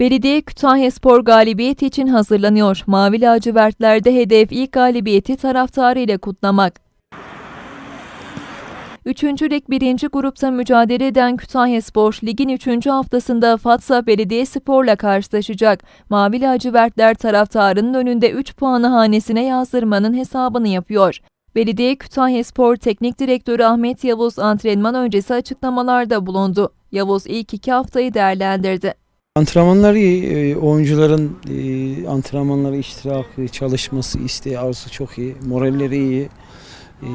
Belediye Kütahya Spor galibiyeti için hazırlanıyor. Mavi lacivertlerde hedef ilk galibiyeti taraftarı ile kutlamak. Üçüncü Lig 1. grupta mücadele eden Kütahya Spor, ligin 3. haftasında Fatsa Belediye Spor'la karşılaşacak. Mavi lacivertler taraftarının önünde 3 puanı hanesine yazdırmanın hesabını yapıyor. Belediye Kütahya Spor Teknik Direktörü Ahmet Yavuz antrenman öncesi açıklamalarda bulundu. Yavuz ilk iki haftayı değerlendirdi. Antrenmanlar iyi. E, Oyuncuların e, antrenmanlara iştirakı, çalışması, isteği, arzusu çok iyi. Moralleri iyi. E,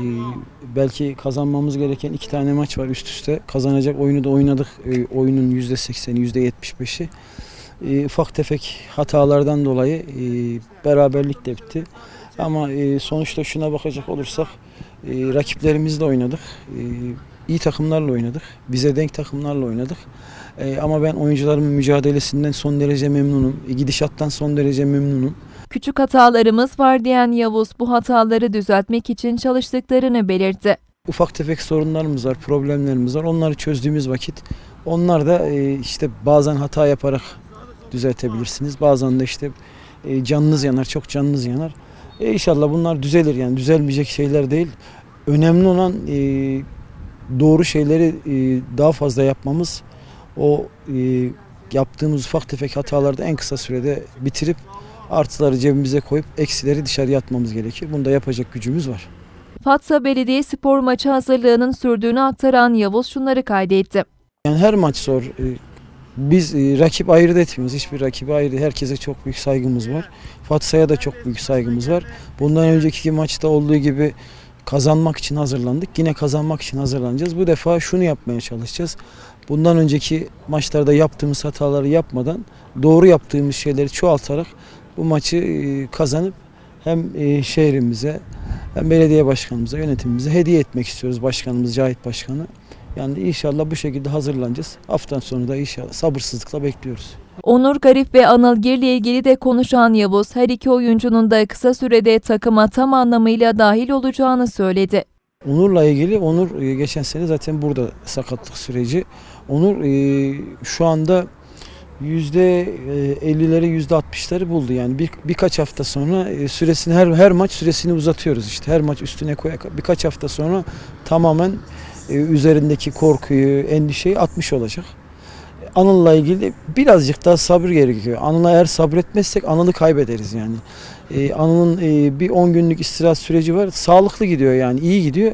Belki kazanmamız gereken iki tane maç var üst üste. Kazanacak oyunu da oynadık. Oyunun %80'i, %75'i. E, Ufak tefek hatalardan dolayı beraberlik de bitti. Ama sonuçta şuna bakacak olursak rakiplerimizle oynadık. İyi takımlarla oynadık. Bize denk takımlarla oynadık. E, ama ben oyuncularımın mücadelesinden son derece memnunum. E, gidişattan son derece memnunum. Küçük hatalarımız var diyen Yavuz bu hataları düzeltmek için çalıştıklarını belirtti. Ufak tefek sorunlarımız var, problemlerimiz var. Onları çözdüğümüz vakit onlar da e, işte bazen hata yaparak düzeltebilirsiniz. Bazen de işte e, canınız yanar, çok canınız yanar. E, inşallah bunlar düzelir yani düzelmeyecek şeyler değil. Önemli olan e, doğru şeyleri e, daha fazla yapmamız. O e, yaptığımız ufak tefek hatalarda en kısa sürede bitirip artıları cebimize koyup eksileri dışarıya atmamız gerekir. Bunu da yapacak gücümüz var. Fatsa Belediye Spor maçı hazırlığının sürdüğünü aktaran Yavuz şunları kaydetti. Yani her maç zor. Ee, Biz e, rakip ayırt etmiyoruz. Hiçbir rakibi ayrı. Herkese çok büyük saygımız var. Fatsa'ya da çok büyük saygımız var. Bundan önceki maçta olduğu gibi kazanmak için hazırlandık. Yine kazanmak için hazırlanacağız. Bu defa şunu yapmaya çalışacağız. Bundan önceki maçlarda yaptığımız hataları yapmadan doğru yaptığımız şeyleri çoğaltarak bu maçı e, kazanıp hem e, şehrimize hem belediye başkanımıza, yönetimimize hediye etmek istiyoruz başkanımız Cahit Başkanı. Yani inşallah bu şekilde hazırlanacağız. Haftanın sonu da inşallah sabırsızlıkla bekliyoruz. Onur Garip ve Anıl Gir'le ilgili de konuşan Yavuz her iki oyuncunun da kısa sürede takıma tam anlamıyla dahil olacağını söyledi. Onur'la ilgili Onur e, geçen sene zaten burada sakatlık süreci. Onur e, şu anda yüzde 50'leri yüzde 60'ları buldu yani bir, birkaç hafta sonra e, süresini her her maç süresini uzatıyoruz işte her maç üstüne koyarak birkaç hafta sonra tamamen e, üzerindeki korkuyu endişeyi atmış olacak. Anıl'la ilgili birazcık daha sabır gerekiyor. Anıl'a eğer sabretmezsek Anıl'ı kaybederiz yani. E, Anıl'ın e, bir 10 günlük istirahat süreci var. Sağlıklı gidiyor yani iyi gidiyor.